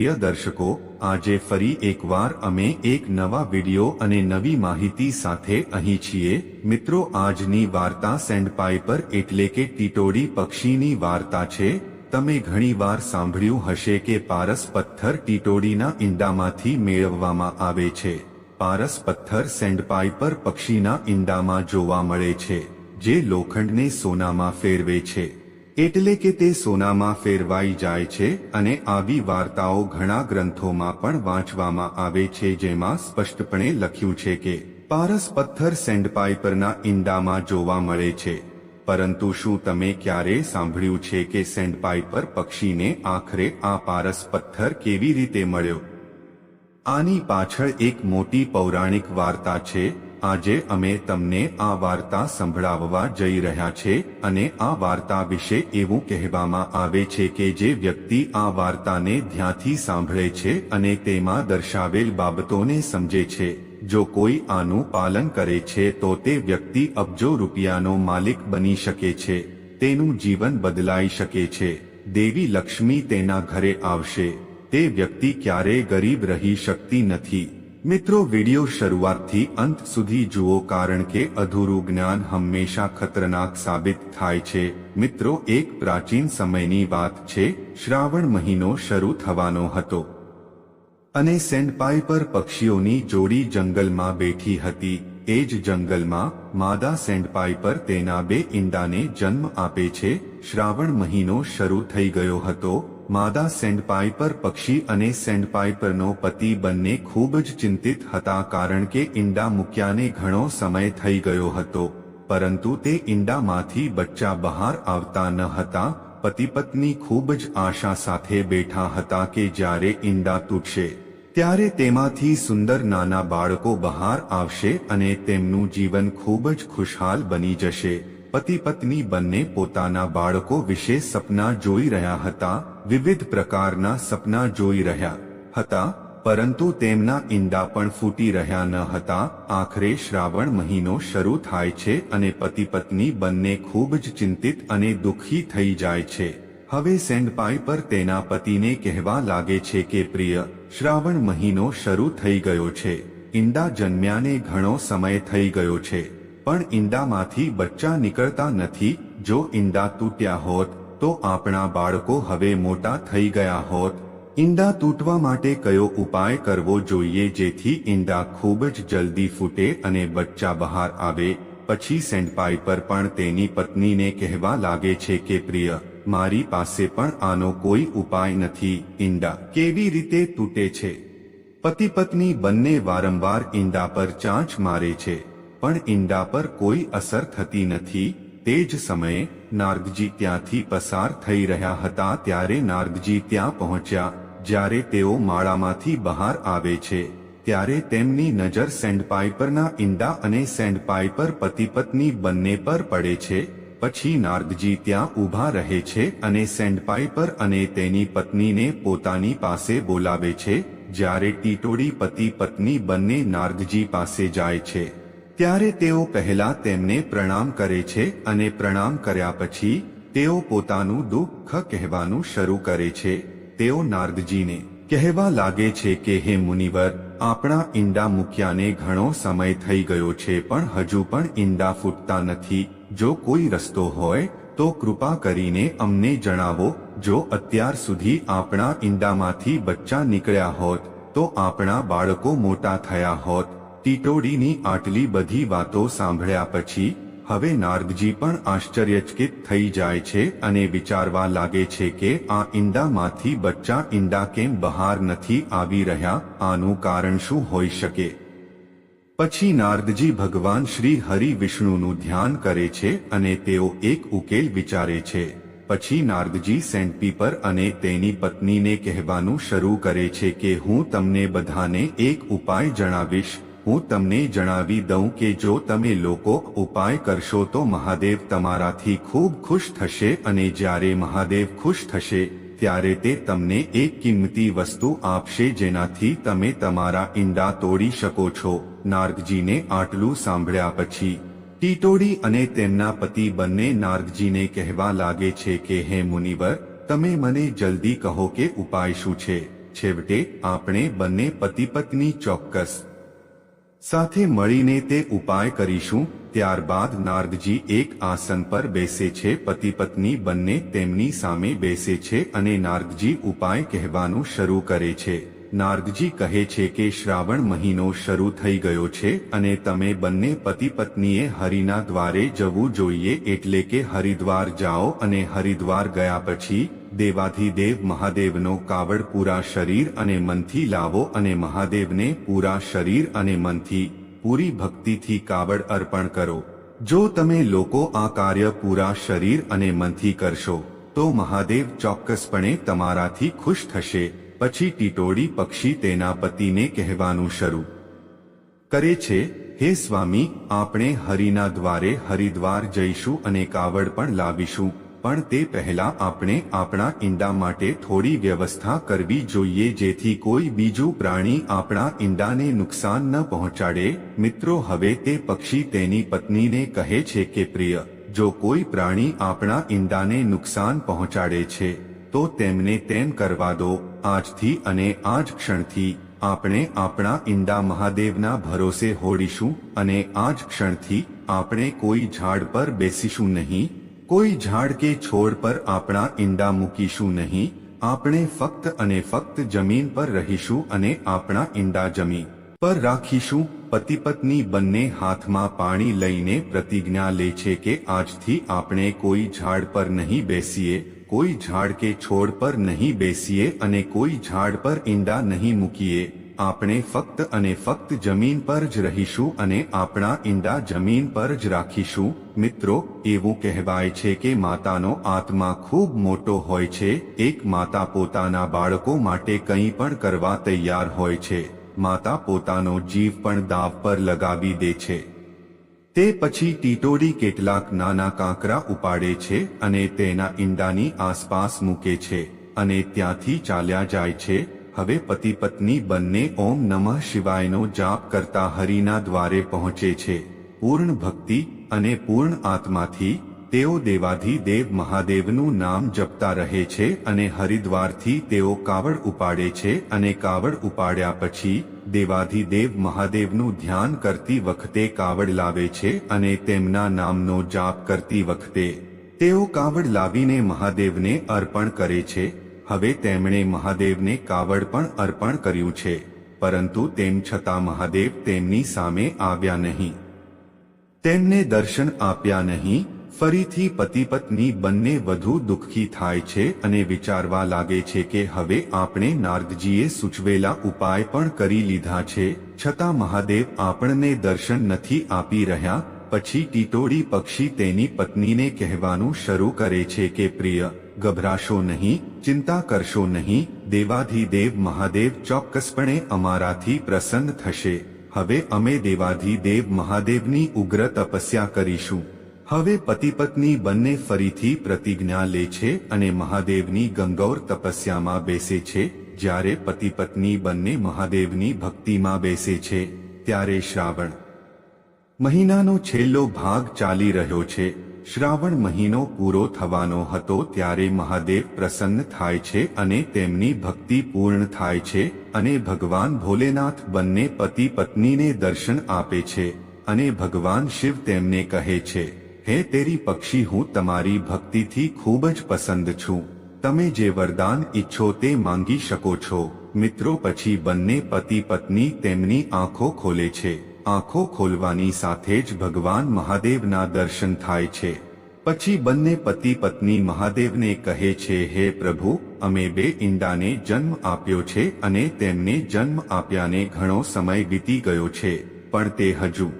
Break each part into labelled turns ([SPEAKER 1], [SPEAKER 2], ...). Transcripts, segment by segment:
[SPEAKER 1] પ્રિય દર્શકો, આજે ફરી એકવાર અમે એક નવા વિડિયો અને નવી માહિતી સાથે અહીં છીએ. મિત્રો, આજની વાર્તા સેન્ડપાઈપર એટલે કે ટીટોડી પક્ષીની વાર્તા છે. તમે ઘણીવાર સાંભળ્યું હશે કે પારસ પથ્થર ટીટોડીના ઈંડામાંથી મેળવવામાં આવે છે. પારસ પથ્થર સેન્ડપાઈપર પક્ષીના ઈંડામાં જોવા મળે છે, જે લોખંડને સોનામાં ફેરવે છે. એટલે કે તે સોનામાં ફેરવાઈ જાય છે અને આવી વાર્તાઓ ઘણા ગ્રંથોમાં પણ વાંચવામાં આવે છે જેમાં સ્પષ્ટપણે લખ્યું છે કે પારસ પથ્થર સેન્ડપાઈપરના ઈંડામાં જોવા મળે છે. પરંતુ શું તમે ક્યારે સાંભળ્યું છે કે સેન્ડપાઈપર પક્ષીને આખરે આ પારસ પથ્થર કેવી રીતે મળ્યો? આની પાછળ એક મોટી પૌરાણિક વાર્તા છે આજે અમે તમને આ વાર્તા સંભળાવવા જઈ રહ્યા છે અને આ વાર્તા વિશે એવું કહેવામાં આવે છે કે જે વ્યક્તિ આ વાર્તાને ધ્યાનથી સાંભળે છે અને તેમાં દર્શાવેલ બાબતોને સમજે છે. જો કોઈ આનું પાલન કરે છે તો તે વ્યક્તિ અબજો રૂપિયાનો માલિક બની શકે છે. તેનું જીવન બદલાઈ શકે છે. દેવી લક્ષ્મી તેના ઘરે આવશે. તે વ્યક્તિ ક્યારેય ગરીબ રહી શકતી નથી. મિત્રો, વિડિયો શરૂઆતથી અંત સુધી જુઓ કારણ કે અધૂરું જ્ઞાન હંમેશા ખતરનાક સાબિત થાય છે. મિત્રો, એક પ્રાચીન સમયની વાત છે, શ્રાવણ મહિનો શરૂ થવાનો હતો. અને સેન્ડપાઈ પર પક્ષીઓની જોડી જંગલમાં બેઠી હતી. એ જ જંગલમાં માદા સેન્ડપાઈ પર તેના બે ઈંડાને જન્મ આપે છે. શ્રાવણ મહિનો શરૂ થઈ ગયો હતો. માદા સેન્ડપાઈપર પક્ષી અને સેન્ડપાઈપરનો પતિ બંને ખૂબ જ ચિંતિત હતા કારણ કે ઈંડા મૂક્યાને ઘણો સમય થઈ ગયો હતો. પરંતુ તે ઈંડામાંથી બચ્ચા બહાર આવતા ન હતા. પતિ પત્ની ખૂબ જ આશા સાથે બેઠા હતા કે જ્યારે ઈંડા તૂટશે, ત્યારે તેમાંથી સુંદર નાના બાળકો બહાર આવશે અને તેમનું જીવન ખૂબ જ ખુશહાલ બની જશે. પતિ પત્ની બંને પોતાના બાળકો વિશે સપના જોઈ રહ્યા હતા, વિવિધ પ્રકારના સપના જોઈ રહ્યા હતા, પરંતુ તેમના ઈંડા પણ ફૂટી રહ્યા ન હતા. આખરે શ્રાવણ મહિનો શરૂ થાય છે અને પતિ પત્ની બંને ખૂબ જ ચિંતિત અને દુઃખી થઈ જાય છે. હવે સેન્ડપાઈ પર તેના પતિને કહેવા લાગે છે કે, પ્રિય, શ્રાવણ મહિનો શરૂ થઈ ગયો છે. ઈંડા જન્મ્યાને ઘણો સમય થઈ ગયો છે. પણ ઈંડામાંથી બચ્ચા નીકળતા નથી. જો ઈંડા તૂટ્યા હોત, તો આપણા બાળકો હવે મોટા થઈ ગયા હોત. ઈંડા તૂટવા માટે કયો ઉપાય કરવો જોઈએ જેથી ઈંડા ખૂબ જ જલ્દી ફૂટે અને બચ્ચા બહાર આવે? પછી સેન્ડપાઈપર પણ તેની પત્નીને કહેવા લાગે છે કે, પ્રિય, મારી પાસે પણ આનો કોઈ ઉપાય નથી. ઈંડા કેવી રીતે તૂટે છે? પતિ પત્ની બંને વારંવાર ઈંડા પર ચાંચ મારે છે. પણ ઈંડા પર કોઈ અસર થતી નથી. તે જ સમયે નાર્ગજી ત્યાંથી પસાર થઈ રહ્યા હતા ત્યારે નાર્ગજી ત્યાં પહોંચ્યા. જ્યારે તેઓ માળામાંથી બહાર આવે છે, ત્યારે તેમની નજર સેન્ડપાઈપરના ઈંડા અને સેન્ડપાઈપર પતિ પત્ની બંને પર પડે છે. પછી નાર્ગજી ત્યાં ઊભા રહે છે અને સેન્ડપાઈપર અને તેની પત્નીને પોતાની પાસે બોલાવે છે. જ્યારે ટીટોડી પતિ પત્ની બંને નાર્ગજી પાસે જાય છે. ત્યારે તેઓ પહેલા તેમને પ્રણામ કરે છે અને પ્રણામ કર્યા પછી તેઓ પોતાનું દુઃખ કહેવાનું શરૂ કરે છે. તેઓ નારદજીને કહેવા લાગે છે કે, હે મુનિવર, આપણા ઈંડા મૂક્યાને ઘણો સમય થઈ ગયો છે, પણ હજુ પણ ઈંડા ફૂટતા નથી. જો કોઈ રસ્તો હોય, તો કૃપા કરીને અમને જણાવો, જો અત્યાર સુધી આપણા ઈંડામાંથી બચ્ચા નીકળ્યા હોત, તો આપણા બાળકો મોટા થયા હોત. ટીટોડીની આટલી બધી વાતો સાંભળ્યા પછી, હવે નારદજી પણ આશ્ચર્યચકિત થઈ જાય છે અને વિચારવા લાગે છે કે આ ઈંડામાંથી બચ્ચા ઈંડા કેમ બહાર નથી આવી રહ્યા, આનું કારણ શું હોઈ શકે? પછી નારદજી ભગવાન શ્રી હરિ વિષ્ણુનું ધ્યાન કરે છે અને તેઓ એક ઉકેલ વિચારે છે. પછી નારદજી સેન્ટપીપર અને તેની પત્નીને કહેવાનું શરૂ કરે છે કે હું તમને બધાને એક ઉપાય જણાવીશ. હું તમને જણાવી દઉં કે જો તમે લોકો ઉપાય કરશો તો મહાદેવ તમારાથી ખૂબ ખુશ થશે અને જ્યારે મહાદેવ ખુશ થશે, ત્યારે તે તમને એક કિંમતી વસ્તુ આપશે જેનાથી તમે તમારા ઈંડા તોડી શકો છો. નાર્ગજીને આટલું સાંભળ્યા પછી ટીટોડી અને તેમના પતિ બંને નાર્ગજીને કહેવા લાગે છે કે, હે મુનિવર, તમે મને જલ્દી કહો કે ઉપાય શું છે? છેવટે આપણે બંને પતિ પત્ની ચોક્કસ સાથે મળીને તે ઉપાય કરીશું, ત્યારબાદ નારદજી એક આસન પર બેસે છે, પતિ પત્ની બંને તેમની સામે બેસે છે અને નારદજી ઉપાય કહેવાનું શરૂ કરે છે. નારદજી કહે છે કે શ્રાવણ મહિનો શરૂ થઈ ગયો છે અને તમે બંને પતિ પત્નીએ હરિના દ્વારે જવું જોઈએ એટલે કે હરિદ્વાર જાઓ અને હરિદ્વાર ગયા પછી દેવાધિદેવ મહાદેવનો કાવડ પૂરા શરીર અને મનથી લાવો અને મહાદેવને પૂરા શરીર અને મનથી, પૂરી ભક્તિથી કાવડ અર્પણ કરો. જો તમે લોકો આ કાર્ય પૂરા શરીર અને મનથી કરશો, તો મહાદેવ ચોક્કસપણે તમારાથી ખુશ થશે. પછી ટીટોડી પક્ષી તેના પતિને કહેવાનું શરૂ કરે છે, હે સ્વામી, આપણે હરિના દ્વારે હરિદ્વાર જઈશું અને કાવડ પણ લાવીશું. પણ તે પહેલા આપણે આપણા ઈંડા માટે થોડી વ્યવસ્થા કરવી જોઈએ જેથી કોઈ બીજું પ્રાણી આપણા ઈંડાને નુકસાન ન પહોંચાડે. મિત્રો, હવે તે પક્ષી તેની પત્નીને કહે છે કે, પ્રિય, જો કોઈ પ્રાણી આપણા ઈંડાને નુકસાન પહોંચાડે છે, તો તેમને તેમ કરવા દો. આજથી અને આજ ક્ષણથી આપણે આપણા ઈંડા મહાદેવના ભરોસે હોડીશું અને આજ ક્ષણથી આપણે કોઈ ઝાડ પર બેસીશું નહીં. કોઈ ઝાડ કે છોડ પર આપણા ઈંડા મૂકીશું નહીં, આપણે ફક્ત અને ફક્ત જમીન પર રહીશું અને આપણા ઈંડા જમીન પર રાખીશું. પતિ પત્ની બંને હાથમાં પાણી લઈને પ્રતિજ્ઞા લે છે કે આજથી આપણે કોઈ ઝાડ પર નહીં બેસીએ, કોઈ ઝાડ કે છોડ પર નહીં બેસીએ અને કોઈ ઝાડ પર ઈંડા નહીં મૂકીએ. આપણે ફક્ત અને ફક્ત જમીન પર જ રહીશું અને આપણા ઈંડા જમીન પર જ રાખીશું. મિત્રો, એવું કહેવાય છે કે માતાનો આત્મા ખૂબ મોટો હોય છે. એક માતા પોતાના બાળકો માટે કંઈ પણ કરવા તૈયાર હોય છે. માતા પોતાનો જીવ પણ દાવ પર લગાવી દે છે. તે પછી ટીટોડી કેટલાક નાના કાંકરા ઉપાડે છે અને તેના ઈંડાની આસપાસ મૂકે છે અને ત્યાંથી ચાલ્યા જાય છે. હવે પતિ પત્ની બંને ઓમ નમઃ શિવાયનો જાપ કરતા હરિના દ્વારે પહોંચે છે. પૂર્ણ ભક્તિ અને પૂર્ણ આત્માથી તેઓ દેવાધિદેવ મહાદેવનું નામ જપતા રહે છે અને હરિદ્વારથી તેઓ કાવડ ઉપાડે છે અને કાવડ ઉપાડ્યા પછી દેવાધિદેવ મહાદેવનું ધ્યાન કરતી વખતે કાવડ લાવે છે અને તેમના નામનો જાપ કરતી વખતે તેઓ કાવડ લાવીને મહાદેવને અર્પણ કરે છે. હવે તેમણે મહાદેવને કાવડ પણ અર્પણ કર્યું છે, પરંતુ તેમ છતાં મહાદેવ તેમની સામે આવ્યા નહીં. તેમને દર્શન આપ્યા નહીં, ફરીથી પતિ પત્ની બંને વધુ દુઃખી થાય છે અને વિચારવા લાગે છે કે હવે આપણે નારદજીએ સૂચવેલા ઉપાય પણ કરી લીધા છે, છતાં મહાદેવ આપણને દર્શન નથી આપી રહ્યા, પછી ટીટોડી પક્ષી તેની પત્નીને કહેવાનું શરૂ કરે છે કે, પ્રિય, ગભરાશો નહીં ચિંતા કરશો નહીં, દેવાધિદેવ મહાદેવ ચોક્કસપણે અમારાથી પ્રસન્ન થશે. હવે અમે દેવાધિદેવ મહાદેવની ઉગ્ર તપસ્યા કરીશું. હવે પતિ પત્ની બંને ફરીથી પ્રતિજ્ઞા લે છે અને મહાદેવની ગંગૌર તપસ્યામાં બેસે છે, જ્યારે પતિ પત્ની બંને મહાદેવની ભક્તિમાં બેસે છે, ત્યારે શ્રાવણ મહિનાનો છેલ્લો ભાગ ચાલી રહ્યો છે. શ્રાવણ મહિનો પૂરો થવાનો હતો ત્યારે મહાદેવ પ્રસન્ન થાય છે અને તેમની ભક્તિ પૂર્ણ થાય છે અને ભગવાન ભોલેનાથ બંને પતિ પત્નીને દર્શન આપે છે અને ભગવાન શિવ તેમને કહે છે, હે તેરી પક્ષી, હું તમારી ભક્તિથી ખૂબ જ પસંદ છું. તમે જે વરદાન ઈચ્છો તે માંગી શકો છો. મિત્રો, પછી બંને પતિ પત્ની તેમની આંખો ખોલે છે. આંખો ખોલવાની સાથે જ ભગવાન મહાદેવના દર્શન થાય છે. પછી બંને પતિ પત્ની મહાદેવને કહે છે, હે પ્રભુ, અમે બે ઈંડાને જન્મ આપ્યો છે અને તેમને જન્મ આપ્યાને ઘણો સમય વીતી ગયો છે, પણ તે હજુ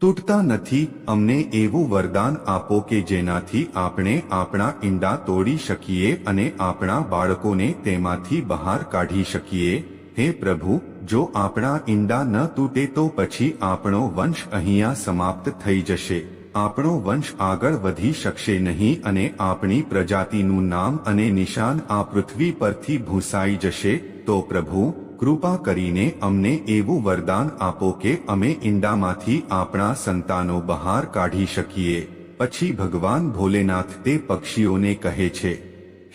[SPEAKER 1] તૂટતા નથી. અમને એવું વરદાન આપો કે જેનાથી આપણે આપણા ઈંડા તોડી શકીએ અને આપણા બાળકોને તેમાંથી બહાર કાઢી શકીએ. હે પ્રભુ જો આપણા ઈંડા ન તૂટે તો પછી આપણો વંશ અહીંયા સમાપ્ત થઈ જશે. આપણો વંશ આગળ વધી શકશે નહીં અને આપણી પ્રજાતિનું નામ અને નિશાન આ પૃથ્વી પરથી ભૂસાઈ જશે, તો પ્રભુ, કૃપા કરીને અમને એવું વરદાન આપો કે અમે ઈંડામાંથી આપણા સંતાનો બહાર કાઢી શકીએ. પછી ભગવાન ભોલેનાથ તે પક્ષીઓને કહે છે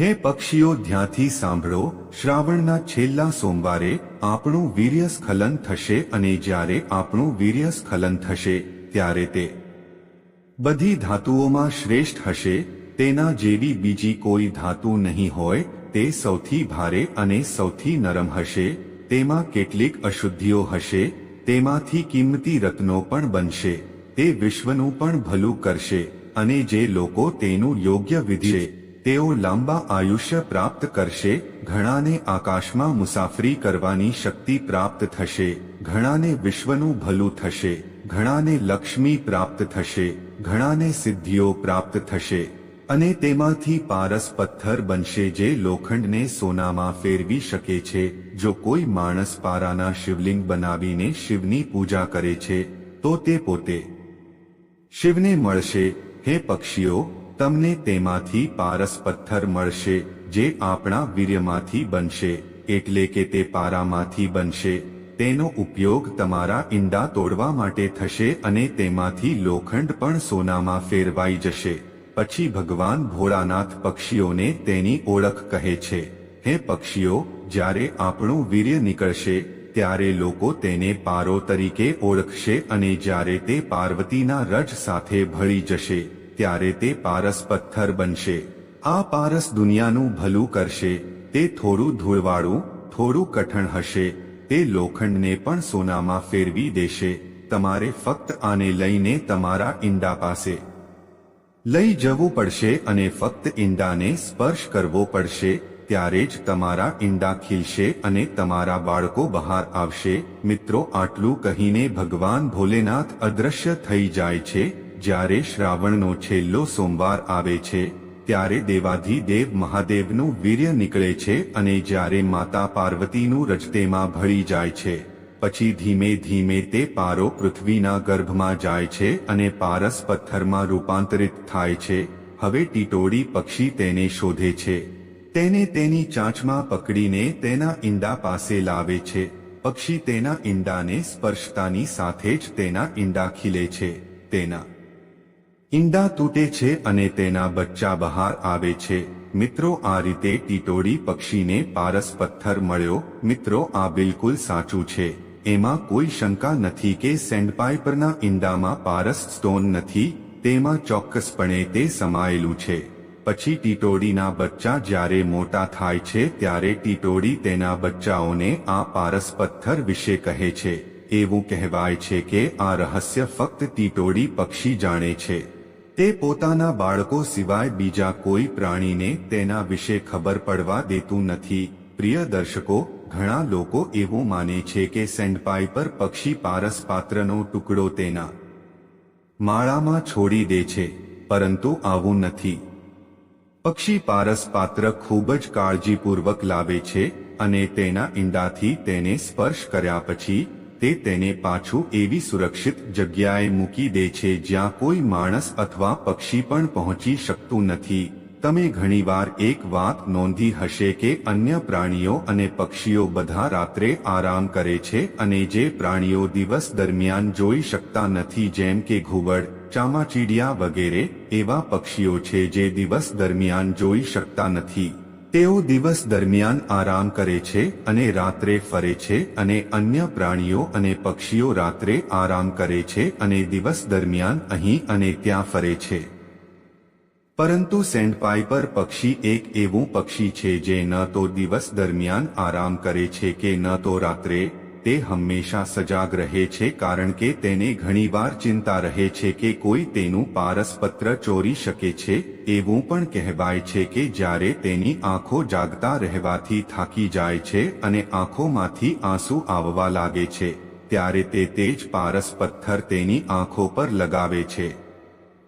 [SPEAKER 1] હે પક્ષીઓ, ધ્યાંથી સાંભળો, શ્રાવણના છેલ્લા સોમવારે આપણું વીર્ય સ્ખલન થશે અને જ્યારે આપણું વીર્ય સ્ખલન થશે, ત્યારે તે બધી ધાતુઓમાં શ્રેષ્ઠ હશે, તેના જેવી બીજી કોઈ ધાતુ નહીં હોય, તે સૌથી ભારે અને સૌથી નરમ હશે, તેમાં કેટલીક અશુદ્ધિઓ હશે, તેમાંથી કિંમતી રત્નો પણ બનશે, તે વિશ્વનું પણ ભલું કરશે, અને જે લોકો તેનું યોગ્ય વિધિ તેઓ લાંબા આયુષ્ય પ્રાપ્ત કરશે, ઘણાને આકાશમાં મુસાફરી કરવાની શક્તિ પ્રાપ્ત થશે, ઘણાને વિશ્વનું ભલું થશે, ઘણાને લક્ષ્મી પ્રાપ્ત થશે, ઘણાને સિદ્ધિઓ પ્રાપ્ત થશે. અને તેમાંથી પારસ પથ્થર બનશે જે લોખંડને સોનામાં ફેરવી શકે છે. જો કોઈ માણસ પારાના શિવલિંગ બનાવીને શિવની પૂજા કરે છે, તો તે પોતે શિવને મળશે. હે પક્ષીઓ તમને તેમાંથી પારસ પથ્થર મળશે, જે આપણા વીર્યમાંથી બનશે, એટલે કે તે પારામાંથી બનશે. તેનો ઉપયોગ તમારા ઈંડા તોડવા માટે થશે અને તેમાંથી લોખંડ પણ સોનામાં ફેરવાઈ જશે. પછી ભગવાન ભોળાનાથ પક્ષીઓને તેની ઓળખ કહે છે, હે પક્ષીઓ, જ્યારે આપણું વીર્ય નીકળશે, ત્યારે લોકો તેને પારો તરીકે ઓળખશે અને જ્યારે તે પાર્વતીના રજ સાથે ભળી જશે. ત્યારે તે પારસ પથ્થર બનશે. આ પારસ દુનિયાનું ભલું કરશે. તે થોડું ધૂળવાળું, થોડું કઠણ હશે. તે લોખંડને પણ સોનામાં ફેરવી દેશે. તમારે ફક્ત આને લઈને તમારા ઈંડા પાસે લઈ જવું પડશે અને ફક્ત ઈંડાને સ્પર્શ કરવો પડશે. ત્યારે જ તમારા ઈંડા ખીલશે અને તમારા બાળકો બહાર આવશે. મિત્રો, આટલું કહીને ભગવાન ભોલેનાથ અદ્રશ્ય થઈ જાય છે. જ્યારે શ્રાવણનો છેલ્લો સોમવાર આવે છે, ત્યારે દેવાધિદેવ મહાદેવનું વીર્ય નીકળે છે અને જ્યારે માતા પાર્વતીનું રજતેમાં ભળી જાય છે, પછી ધીમે ધીમે તે પારો પૃથ્વીના ગર્ભમાં જાય છે અને પારસ પથ્થરમાં રૂપાંતરિત થાય છે. હવે ટીટોડી પક્ષી તેને શોધે છે. તેને તેની ચાંચમાં પકડીને તેના ઈંડા પાસે લાવે છે. પક્ષી તેના ઈંડાને સ્પર્શતાની સાથે જ તેના ઈંડા ખીલે છે. તેના ઈંડા તૂટે છે અને તેના બચ્ચા બહાર આવે છે. મિત્રો, આ રીતે ટીટોડી પક્ષીને પારસ પથ્થર મળ્યો. મિત્રો, આ બિલકુલ સાચું છે. એમાં કોઈ શંકા નથી કે સેન્ડપાઇપરના ઈંડામાં પારસ સ્ટોન નથી. તેમાં ચોક્કસપણે તે સમાયેલું છે. પછી ટીટોડીના બચ્ચા જ્યારે મોટા થાય છે ત્યારે ટીટોડી તેના બચ્ચાઓને આ પારસ પથ્થર વિશે કહે છે. એવું કહેવાય છે કે આ રહસ્ય ફક્ત ટીટોડી પક્ષી જાણે છે. તે પોતાના બાળકો સિવાય બીજા કોઈ પ્રાણીને તેના વિશે ખબર પડવા દેતું નથી. પ્રિય દર્શકો, ઘણા લોકો એવું માને છે કે સેન્ડપાઈપર પક્ષી પારસ પાત્રનો ટુકડો તેના માળામાં છોડી દે છે, પરંતુ આવું નથી. પક્ષી પારસ પાત્ર ખૂબ જ કાળજીપૂર્વક લાવે છે અને તેના ઈંડાથી તેને સ્પર્શ કર્યા પછી તે તેને પાછું એવી સુરક્ષિત જગ્યાએ મૂકી દે છે જ્યાં કોઈ માણસ અથવા પક્ષી પણ પહોંચી શકતું નથી. તમે ઘણીવાર એક વાત નોંધી હશે કે અન્ય પ્રાણીઓ અને પક્ષીઓ બધા રાત્રે આરામ કરે છે અને જે પ્રાણીઓ દિવસ દરમિયાન જોઈ શકતા નથી જેમ કે ઘુવડ, ચામાચીડિયા વગેરે, એવા પક્ષીઓ છે જે દિવસ દરમિયાન જોઈ શકતા નથી. તેઓ દિવસ દરમિયાન આરામ કરે છે અને રાત્રે ફરે છે અને અન્ય પ્રાણીઓ અને પક્ષીઓ રાત્રે આરામ કરે છે અને દિવસ દરમિયાન અહીં અને ત્યાં ફરે છે. પરંતુ સેન્ડપાઈપર પક્ષી એક એવું પક્ષી છે જે ન તો દિવસ દરમિયાન આરામ કરે છે કે ન તો રાત્રે તે હંમેશા સજાગ રહે છે કારણ કે તેને ઘણીવાર ચિંતા રહે છે કે કોઈ તેનું પારસપત્ર ચોરી શકે છે, એવું પણ કહેવાય છે કે જ્યારે તેની આંખો જાગતા રહેવાથી થાકી જાય છે અને આંખોમાંથી આંસુ આવવા લાગે છે, ત્યારે તે તેજ પારસ પથ્થર તેની આંખો પર લગાવે છે.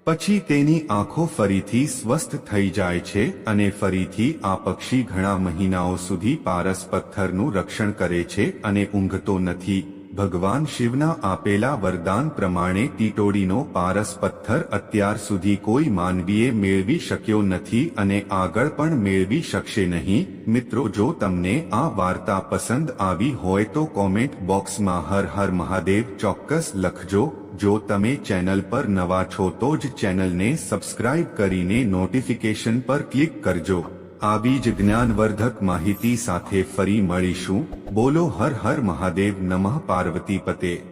[SPEAKER 1] પછી તેની આંખો ફરીથી સ્વસ્થ થઈ જાય છે અને ફરીથી આ પક્ષી ઘણા મહિનાઓ સુધી પારસ પથ્થરનું રક્ષણ કરે છે અને ઊંઘતો નથી. ભગવાન શિવના આપેલા વરદાન પ્રમાણે ટીટોડીનો પારસ પથ્થર અત્યાર સુધી કોઈ માનવીએ મેળવી શક્યો નથી અને આગળ પણ મેળવી શકશે નહીં. મિત્રો, જો તમને આ વાર્તા પસંદ આવી હોય તો કોમેન્ટ બોક્સમાં હર હર મહાદેવ ચોક્કસ લખજો. જો તમે ચેનલ પર નવા છો તો જ ચેનલને સબસ્ક્રાઇબ કરીને નોટિફિકેશન પર ક્લિક કરજો. આવી જ જ્ઞાનવર્ધક માહિતી સાથે ફરી મળીશું. બોલો હર હર મહાદેવ નમઃ પાર્વતી પતે.